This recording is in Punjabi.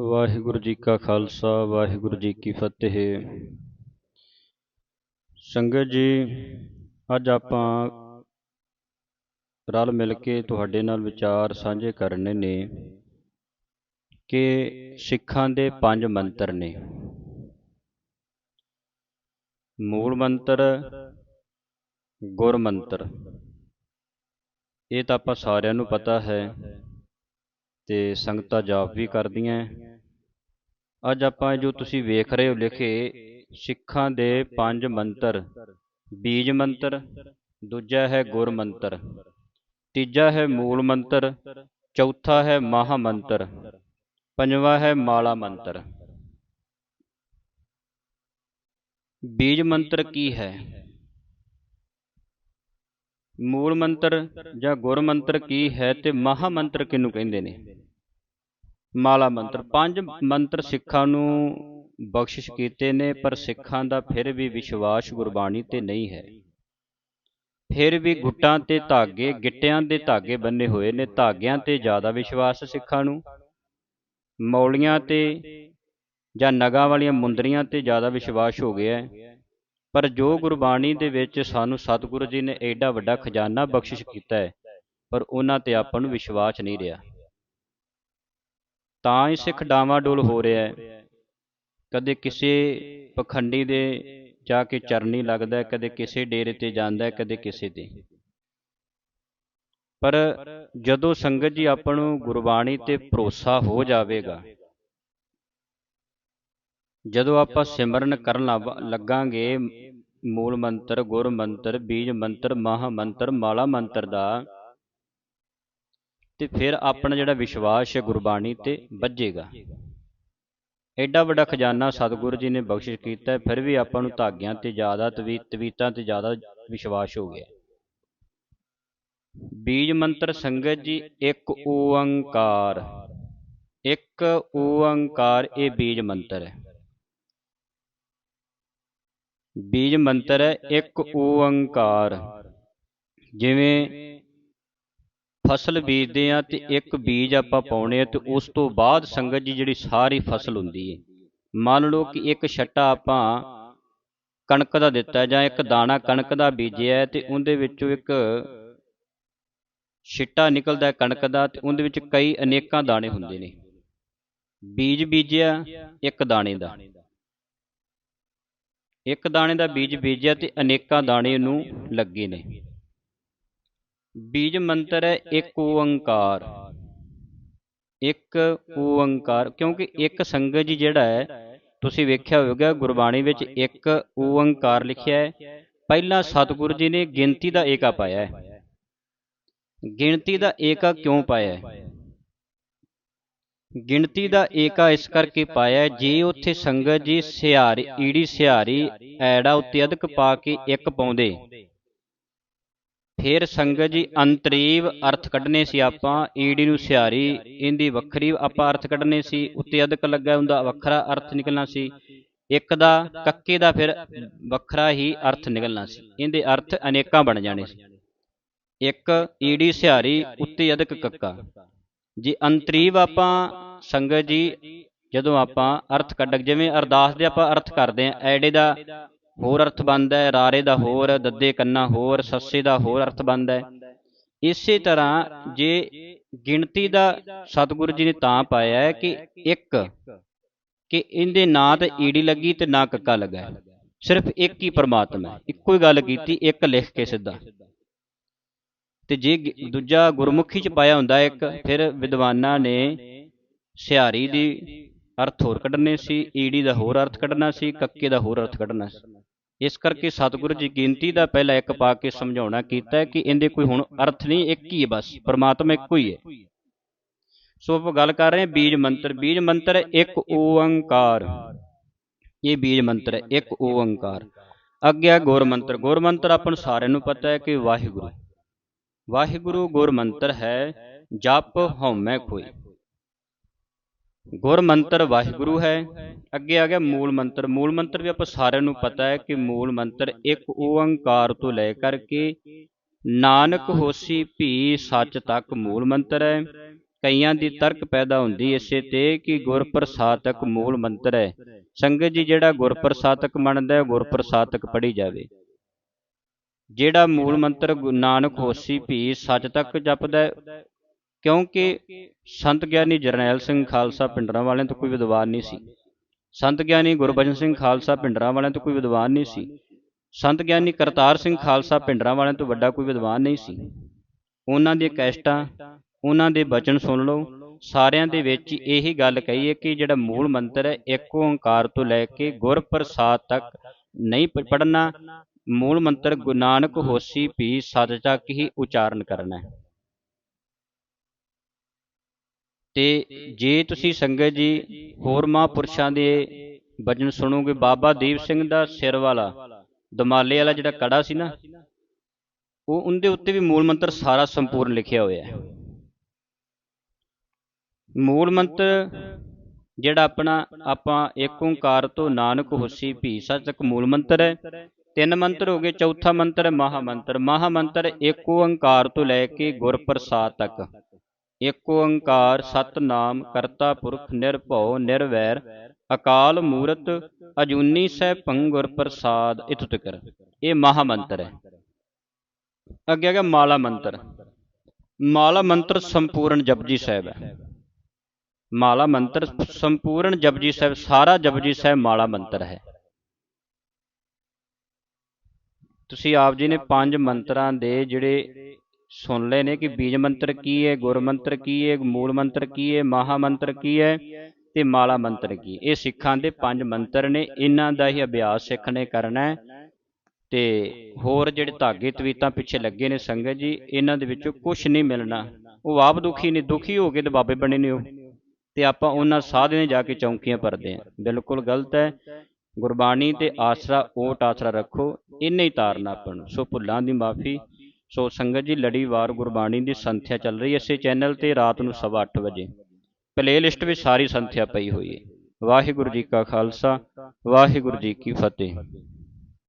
ਵਾਹਿਗੁਰੂ ਜੀ ਕਾ ਖਾਲਸਾ, ਵਾਹਿਗੁਰੂ ਜੀ ਕੀ ਫਤਿਹ। ਸੰਗਤ ਜੀ, ਅੱਜ ਆਪਾਂ ਰਲ ਮਿਲ ਕੇ ਤੁਹਾਡੇ ਨਾਲ ਵਿਚਾਰ ਸਾਂਝੇ ਕਰਨੇ ਨੇ ਕਿ ਸਿੱਖਾਂ ਦੇ ਪੰਜ ਮੰਤਰ ਨੇ। ਮੂਲ ਮੰਤਰ, ਗੁਰ ਮੰਤਰ। ਇਹ ਤਾਂ ਆਪਾਂ ਸਾਰਿਆਂ ਨੂੰ ਪਤਾ ਹੈ ਤੇ ਸੰਗਤਾਂ ਜਾਪ ਵੀ ਕਰਦੀਆਂ ਅੱਜ ਆਪਾਂ ਜੋ ਤੁਸੀਂ ਵੇਖ ਰਹੇ ਹੋ ਲਿਖੇ, ਸਿੱਖਾਂ ਦੇ ਪੰਜ ਮੰਤਰ। ਬੀਜ ਮੰਤਰ, ਦੂਜਾ ਹੈ ਗੁਰ ਮੰਤਰ, ਤੀਜਾ ਹੈ ਮੂਲ ਮੰਤਰ, ਚੌਥਾ ਹੈ ਮਹਾ ਮੰਤਰ, ਪੰਜਵਾਂ ਹੈ ਮਾਲਾ ਮੰਤਰ। ਬੀਜ ਮੰਤਰ ਕੀ ਹੈ? ਮੂਲ ਮੰਤਰ ਜਾਂ ਗੁਰ ਮੰਤਰ ਕੀ ਹੈ ਤੇ ਮਹਾ ਮੰਤਰ ਕਿਹਨੂੰ ਕਹਿੰਦੇ ਨੇ? ਮਾਲਾ ਮੰਤਰ। ਪੰਜ ਮੰਤਰ ਸਿੱਖਾਂ ਨੂੰ ਬਖਸ਼ਿਸ਼ ਕੀਤੇ ਨੇ ਪਰ ਸਿੱਖਾਂ ਦਾ ਫਿਰ ਵੀ ਵਿਸ਼ਵਾਸ ਗੁਰਬਾਣੀ ਤੇ ਨਹੀਂ ਹੈ। ਫਿਰ ਵੀ ਗੁੱਟਾਂ ਤੇ ਧਾਗੇ ਗਿੱਟਿਆਂ ਦੇ ਧਾਗੇ ਬੰਨੇ ਹੋਏ ਨੇ ਧਾਗਿਆਂ ਤੇ ਜ਼ਿਆਦਾ ਵਿਸ਼ਵਾਸ ਸਿੱਖਾਂ ਨੂੰ। ਮੌਲੀਆਂ ਤੇ ਜਾਂ ਨਗਾਂ ਵਾਲੀਆਂ ਮੁੰਦਰੀਆਂ ਤੇ ਜ਼ਿਆਦਾ ਵਿਸ਼ਵਾਸ ਹੋ ਗਿਆ ਹੈ। ਪਰ ਜੋ ਗੁਰਬਾਣੀ ਦੇ ਵਿੱਚ ਸਾਨੂੰ ਸਤਿਗੁਰੂ ਜੀ ਨੇ ਐਡਾ ਵੱਡਾ ਖਜ਼ਾਨਾ ਬਖਸ਼ਿਸ਼ ਕੀਤਾ ਹੈ ਪਰ ਉਹਨਾਂ ਤੇ ਆਪਾਂ ਨੂੰ ਵਿਸ਼ਵਾਸ ਨਹੀਂ ਰਿਹਾ। ਤਾਂ ਹੀ ਸਿੱਖ ਡਾਵਾਡੋਲ ਹੋ ਰਿਹਾ ਹੈ। ਕਦੇ ਕਿਸੇ ਪਖੰਡੀ ਦੇ ਜਾ ਕੇ ਚਰਨੀ ਲੱਗਦਾ ਕਦੇ ਕਿਸੇ ਡੇਰੇ ਤੇ ਜਾਂਦਾ ਕਦੇ ਕਿਸੇ ਤੇ ਪਰ ਜਦੋਂ ਸੰਗਤ ਜੀ ਆਪਾਂ ਨੂੰ ਗੁਰਬਾਣੀ ਤੇ ਭਰੋਸਾ ਹੋ ਜਾਵੇਗਾ, ਜਦੋਂ ਆਪਾਂ ਸਿਮਰਨ ਕਰਨ ਲੱਗਾਂਗੇ, ਮੂਲ ਮੰਤਰ, ਗੁਰ ਮੰਤਰ, ਬੀਜ ਮੰਤਰ, ਮਹਾ ਮੰਤਰ, ਮਾਲਾ ਮੰਤਰ ਦਾ ਤੇ ਫਿਰ ਆਪਣਾ ਜਿਹੜਾ ਵਿਸ਼ਵਾਸ ਹੈ ਗੁਰਬਾਣੀ ਤੇ ਵੱਜੇਗਾ। ਐਡਾ ਵੱਡਾ ਖਜ਼ਾਨਾ ਸਤਿਗੁਰੂ ਜੀ ਨੇ ਬਖਸ਼ਿਸ਼ ਕੀਤਾ ਹੈ ਫਿਰ ਵੀ ਆਪਾਂ ਨੂੰ ਧਾਗਿਆਂ ਤੇ ਜ਼ਿਆਦਾ ਤਵੀਤਾਂ ਤੇ ਜ਼ਿਆਦਾ ਵਿਸ਼ਵਾਸ ਹੋ ਗਿਆ। ਬੀਜ ਮੰਤਰ ਸੰਗਤ ਜੀ, ਇੱਕ ਓੰਕਾਰ। ਇੱਕ ਓੰਕਾਰ, ਇਹ ਬੀਜ ਮੰਤਰ ਹੈ। ਬੀਜ ਮੰਤਰ ਹੈ, ਇੱਕ ਓੰਕਾਰ। ਜਿਵੇਂ ਫਸਲ ਬੀਜਦੇ ਆ ਤੇ ਇੱਕ ਬੀਜ ਆਪਾਂ ਪਾਉਣੇ ਆ ਤੇ ਉਸ ਤੋਂ ਬਾਅਦ ਸੰਗਤ ਜੀ ਜਿਹੜੀ ਸਾਰੀ ਫਸਲ ਹੁੰਦੀ ਹੈ ਮੰਨ ਲਓ ਕਿ ਇੱਕ ਛੱਟਾ ਆਪਾਂ ਕਣਕ ਦਾ ਦਿੱਤਾ ਜਾਂ ਇੱਕ ਦਾਣਾ ਕਣਕ ਦਾ ਬੀਜਿਆ ਤੇ ਉਹਦੇ ਵਿੱਚੋਂ ਇੱਕ ਛਿੱਟਾ ਨਿਕਲਦਾ ਕਣਕ ਦਾ ਤੇ ਉਹਦੇ ਵਿੱਚ ਕਈ ਅਨੇਕਾਂ ਦਾਣੇ ਹੁੰਦੇ ਨੇ। ਬੀਜ ਬੀਜਿਆ, ਇੱਕ ਦਾਣੇ ਦਾ। ਇੱਕ ਦਾਣੇ ਦਾ ਬੀਜ ਬੀਜਿਆ ਤੇ ਅਨੇਕਾਂ ਦਾਣੇ ਨੂੰ ਲੱਗੇ ਨੇ। ਬੀਜ ਮੰਤਰ ਹੈ ਇੱਕ ਓੰਕਾਰ। ਇੱਕ ਓੰਕਾਰ, ਕਿਉਂਕਿ ਇੱਕ ਸੰਗਤ ਜੀ ਜਿਹੜਾ ਹੈ, ਤੁਸੀਂ ਵੇਖਿਆ ਹੋਵੇਗਾ ਗੁਰਬਾਣੀ ਵਿੱਚ ਇੱਕ ਓੰਕਾਰ ਲਿਖਿਆ ਹੈ। ਪਹਿਲਾਂ ਸਤਿਗੁਰੂ ਜੀ ਨੇ ਗਿਣਤੀ ਦਾ ਏਕਾ ਪਾਇਆ ਹੈ। ਗਿਣਤੀ ਦਾ ਏਕਾ ਕਿਉਂ ਪਾਇਆ ਹੈ? ਗਿਣਤੀ ਦਾ ਏਕਾ ਇਸ ਕਰਕੇ ਪਾਇਆ ਜੇ ਉੱਥੇ ਸੰਗਤ ਜੀ ਸਿਹਾਰੀ, ਈੜੀ ਸਿਹਾਰੀ ਐੜਾ ਉੱਤੇ ਅਧਿਕ ਪਾ ਕੇ ਇੱਕ ਪਾਉਂਦੇ ਫਿਰ ਸੰਗਤ ਜੀ ਅੰਤਰੀਵ ਅਰਥ ਕੱਢਨੇ ਸੀ ਆਪਾਂ, ਈੜੀ ਨੂੰ ਸਿਹਾਰੀ, ਇਹਦੀ ਵੱਖਰੀ ਆਪਾਂ ਅਰਥ ਕੱਢਨੇ ਸੀ, ਉੱਤੇ ਅਦਕ ਲੱਗਾ ਹੁੰਦਾ, ਵੱਖਰਾ ਅਰਥ ਨਿਕਲਣਾ ਸੀ। ਇੱਕ ਦਾ ਕੱਕੇ ਦਾ ਫਿਰ ਵੱਖਰਾ ਹੀ ਅਰਥ ਨਿਕਲਣਾ ਸੀ। ਇਹਦੇ ਅਰਥ ਅਨੇਕਾਂ ਬਣ ਜਾਣੇ ਸੀ। ਇੱਕ ਈੜੀ ਸਿਹਾਰੀ, ਉੱਤੇ ਅਦਕ ਕੱਕਾ। ਜੀ ਅੰਤਰੀਵ ਆਪਾਂ ਸੰਗਤ ਜੀ ਜਦੋਂ ਆਪਾਂ ਅਰਥ ਕੱਢਕ, ਜਿਵੇਂ ਅਰਦਾਸ ਦੇ ਆਪਾਂ ਅਰਥ ਕਰਦੇ ਆਂ ਐੜੇ ਦਾ ਹੋਰ ਅਰਥ ਬਣਦਾ ਹੈ, ਰਾਰੇ ਦਾ ਹੋਰ, ਦੱਦੇ ਕੰਨਾ ਹੋਰ, ਸੱਸੇ ਦਾ ਹੋਰ ਅਰਥ ਬਣਦਾ ਹੈ। ਇਸੇ ਤਰ੍ਹਾਂ ਜੇ ਗਿਣਤੀ ਦਾ ਸਤਿਗੁਰੂ ਜੀ ਨੇ ਤਾਂ ਪਾਇਆ ਹੈ ਕਿ ਇੱਕ, ਕਿ ਇਹਦੇ ਨਾਂ ਤੇ ਈੜੀ ਲੱਗੀ ਤੇ ਨਾ ਕੱਕਾ ਲੱਗਾ ਸਿਰਫ ਇੱਕ ਹੀ ਪਰਮਾਤਮਾ ਇੱਕੋ ਹੀ ਗੱਲ ਕੀਤੀ, ਇੱਕ ਲਿਖ ਕੇ ਸਿੱਧਾ। ਤੇ ਜੇ ਦੂਜਾ ਗੁਰਮੁਖੀ ਚ ਪਾਇਆ ਹੁੰਦਾ ਇੱਕ, ਫਿਰ ਵਿਦਵਾਨਾਂ ਨੇ ਸਿਹਾਰੀ ਦੀ ਅਰਥ ਹੋਰ ਕੱਢਨੇ ਸੀ, ਈੜੀ ਦਾ ਹੋਰ ਅਰਥ ਕੱਢਣਾ ਸੀ, ਕੱਕੇ ਦਾ ਹੋਰ ਅਰਥ ਕੱਢਣਾ ਸੀ। ਇਸ ਕਰਕੇ ਸਤਿਗੁਰੂ ਜੀ ਗਿਣਤੀ ਦਾ ਪਹਿਲਾਂ ਇੱਕ ਪਾ ਕੇ ਸਮਝਾਉਣਾ ਕੀਤਾ ਕਿ ਇਹਦੇ ਕੋਈ ਹੁਣ ਅਰਥ ਨਹੀਂ, ਇੱਕ ਹੀ ਹੈ ਬਸ, ਪਰਮਾਤਮਾ ਇੱਕੋ ਹੀ ਹੈ। ਸੋ ਆਪਾਂ ਗੱਲ ਕਰ ਰਹੇ ਹਾਂ ਬੀਜ ਮੰਤਰ। ਬੀਜ ਮੰਤਰ ਇੱਕ ਓੰਕਾਰ। ਇਹ ਬੀਜ ਮੰਤਰ ਹੈ, ਇੱਕ ਓੰਕਾਰ। ਅੱਗੇ ਆ ਗੁਰ ਮੰਤਰ। ਗੁਰ ਮੰਤਰ ਆਪਾਂ ਨੂੰ ਸਾਰਿਆਂ ਨੂੰ ਪਤਾ ਹੈ ਕਿ ਵਾਹਿਗੁਰੂ। ਵਾਹਿਗੁਰੂ ਗੁਰ ਮੰਤਰ ਹੈ, ਜਪ ਹਉਮੈ ਕੋਈ ਗੁਰ ਮੰਤਰ ਵਾਹਿਗੁਰੂ ਹੈ। ਅੱਗੇ ਆ ਗਿਆ ਮੂਲ ਮੰਤਰ। ਮੂਲ ਮੰਤਰ ਵੀ ਆਪਾਂ ਸਾਰਿਆਂ ਨੂੰ ਪਤਾ ਹੈ ਕਿ ਮੂਲ ਮੰਤਰ ਇੱਕ ਓੰਕਾਰ ਤੋਂ ਲੈ ਕਰਕੇ ਨਾਨਕ ਹੋਸੀ ਭੀ ਸੱਚ ਤੱਕ ਮੂਲ ਮੰਤਰ ਹੈ। ਕਈਆਂ ਦੀ ਤਰਕ ਪੈਦਾ ਹੁੰਦੀ ਇਸੇ ਤੇ ਕਿ ਗੁਰਪ੍ਰਸਾਦਕ ਮੂਲ ਮੰਤਰ ਹੈ। ਸੰਗਤ ਜੀ, ਜਿਹੜਾ ਗੁਰਪ੍ਰਸਾਦਕ ਮੰਨਦਾ ਹੈ ਗੁਰ ਪ੍ਰਸਾਦਕ ਪੜ੍ਹੀ ਜਾਵੇ। ਜਿਹੜਾ ਮੂਲ ਮੰਤਰ ਗੁਰੂ ਨਾਨਕ ਹੋਸੀ ਭੀ ਸੱਚ ਤੱਕ ਜਪਦਾ ਕਿਉਂਕਿ ਸੰਤ ਗਿਆਨੀ ਜਰਨੈਲ ਸਿੰਘ ਖਾਲਸਾ ਪਿੰਡਰਾਂ ਵਾਲਿਆਂ ਤੋਂ ਕੋਈ ਵਿਦਵਾਨ ਨਹੀਂ ਸੀ। ਸੰਤ ਗਿਆਨੀ ਗੁਰਬਚਨ ਸਿੰਘ ਖਾਲਸਾ ਪਿੰਡਰਾਂ ਵਾਲਿਆਂ ਤੋਂ ਕੋਈ ਵਿਦਵਾਨ ਨਹੀਂ ਸੀ। ਸੰਤ ਗਿਆਨੀ ਕਰਤਾਰ ਸਿੰਘ ਖਾਲਸਾ ਪਿੰਡਰਾਂ ਵਾਲਿਆਂ ਤੋਂ ਵੱਡਾ ਕੋਈ ਵਿਦਵਾਨ ਨਹੀਂ ਸੀ। ਉਹਨਾਂ ਦੀਆਂ ਕੈਸਟਾਂ, ਉਹਨਾਂ ਦੇ ਬਚਨ ਸੁਣ ਲਓ, ਸਾਰਿਆਂ ਦੇ ਵਿੱਚ ਇਹੀ ਗੱਲ ਕਹੀ ਹੈ ਕਿ ਜਿਹੜਾ ਮੂਲ ਮੰਤਰ ਹੈ, ਇੱਕ ਓੰਕਾਰ ਤੋਂ ਲੈ ਕੇ ਗੁਰ ਪ੍ਰਸਾਦ ਤੱਕ ਨਹੀਂ ਪੜਨਾ ਮੂਲ ਮੰਤਰ ਗੁਰੂ ਨਾਨਕ ਹੋਸੀ ਭੀ ਸੱਚ ਤੱਕ ਹੀ ਉਚਾਰਨ ਕਰਨਾ ਹੈ। ਤੇ ਜੇ ਤੁਸੀਂ ਸੰਗਤ ਜੀ ਹੋਰ ਮਹਾਂਪੁਰਸ਼ਾਂ ਦੇ ਵਜਨ ਸੁਣੋਗੇ, ਬਾਬਾ ਦੀਪ ਸਿੰਘ ਦਾ ਸਿਰ ਵਾਲਾ, ਦਮਾਲੇ ਵਾਲਾ ਜਿਹੜਾ ਕੜਾ ਸੀ ਨਾ, ਉਹ ਉਹਦੇ ਉੱਤੇ ਵੀ ਮੂਲ ਮੰਤਰ ਸਾਰਾ ਸੰਪੂਰਨ ਲਿਖਿਆ ਹੋਇਆ ਹੈ। ਮੂਲ ਮੰਤਰ ਜਿਹੜਾ ਆਪਣਾ, ਆਪਾਂ ਏਕ ਓੰਕਾਰ ਤੋਂ ਨਾਨਕ ਹੋਸੀ ਭੀ ਸੱਚ ਤੱਕ ਮੂਲ ਮੰਤਰ ਹੈ। ਤਿੰਨ ਮੰਤਰ ਹੋ ਗਏ, ਚੌਥਾ ਮੰਤਰ ਹੈ ਮਹਾ ਮੰਤਰ ਮਹਾ ਮੰਤਰ ਏਕ ਓੰਕਾਰ ਤੋਂ ਲੈ ਕੇ ਗੁਰ ਪ੍ਰਸਾਦ ਤੱਕ। ਏਕ ਓੰਕਾਰ ਸਤਨਾਮ ਕਰਤਾ ਪੁਰਖ ਨਿਰਭਉ ਨਿਰਵੈਰ, ਅਕਾਲ ਮੂਰਤ ਅਜੂਨੀ ਸਹਿ ਭੰਗੁਰ ਪ੍ਰਸਾਦ ਇਤੁ ਤਕਰ ਇਹ ਮਹਾ ਮੰਤਰ ਹੈ। ਅੱਗੇ ਹੈਗਾ ਮਾਲਾ ਮੰਤਰ। ਮਾਲਾ ਮੰਤਰ ਸੰਪੂਰਨ ਜਪਜੀ ਸਾਹਿਬ ਹੈ। ਮਾਲਾ ਮੰਤਰ ਸੰਪੂਰਨ ਜਪਜੀ ਸਾਹਿਬ, ਸਾਰਾ ਜਪਜੀ ਸਾਹਿਬ ਮਾਲਾ ਮੰਤਰ ਹੈ। ਤੁਸੀਂ ਆਪ ਜੀ ਨੇ ਪੰਜ ਮੰਤਰਾਂ ਦੇ ਜਿਹੜੇ ਸੁਣ ਲਏ ਨੇ ਕਿ ਬੀਜ ਮੰਤਰ ਕੀ ਹੈ ਗੁਰ ਮੰਤਰ ਕੀ ਹੈ ਮੂਲ ਮੰਤਰ ਕੀ ਹੈ ਮਹਾ ਮੰਤਰ ਕੀ ਹੈ ਤੇ ਮਾਲਾ ਮੰਤਰ ਕੀ ਇਹ ਸਿੱਖਾਂ ਦੇ ਪੰਜ ਮੰਤਰ ਨੇ, ਇਹਨਾਂ ਦਾ ਹੀ ਅਭਿਆਸ ਸਿੱਖ ਨੇ ਕਰਨਾ ਹੈ। ਤੇ ਹੋਰ ਜਿਹੜੇ ਧਾਗੇ ਤਵੀਤਾਂ ਪਿੱਛੇ ਲੱਗੇ ਨੇ ਸੰਗਤ ਜੀ, ਇਹਨਾਂ ਦੇ ਵਿੱਚੋਂ ਕੁਝ ਨਹੀਂ ਮਿਲਣਾ। ਉਹ ਆਪ ਦੁਖੀ ਨੇ, ਦੁਖੀ ਹੋ ਕੇ ਤੇ ਬਾਬੇ ਬਣੇ ਨੇ ਉਹ। ਤੇ ਆਪਾਂ ਉਹਨਾਂ ਸਾਧੇ ਜਾ ਕੇ ਚੌਂਕੀਆਂ ਭਰਦੇ ਆ ਬਿਲਕੁਲ ਗਲਤ ਹੈ। ਗੁਰਬਾਣੀ ਤੇ ਆਸਰਾ, ਓਟ ਆਸਰਾ ਰੱਖੋ, ਇੰਨੇ ਹੀ ਤਾਰਨਾ ਆਪਾਂ ਨੂੰ। ਸੋ ਭੁੱਲਾਂ ਦੀ ਮਾਫੀ ਸੋ ਸੰਗਤ ਜੀ ਲੜੀਵਾਰ ਗੁਰਬਾਣੀ ਦੀ ਸੰਥਿਆ ਚੱਲ ਰਹੀ ਹੈ। ਇਸੇ ਚੈਨਲ ਤੇ ਰਾਤ ਨੂੰ 8:30 ਵਜੇ। ਪਲੇਲਿਸਟ ਵਿੱਚ ਸਾਰੀ ਸੰਥਿਆ ਪਈ ਹੋਈ ਹੈ। ਵਾਹਿਗੁਰੂ ਜੀ ਕਾ ਖਾਲਸਾ, ਵਾਹਿਗੁਰੂ ਜੀ ਕੀ ਫਤਿਹ।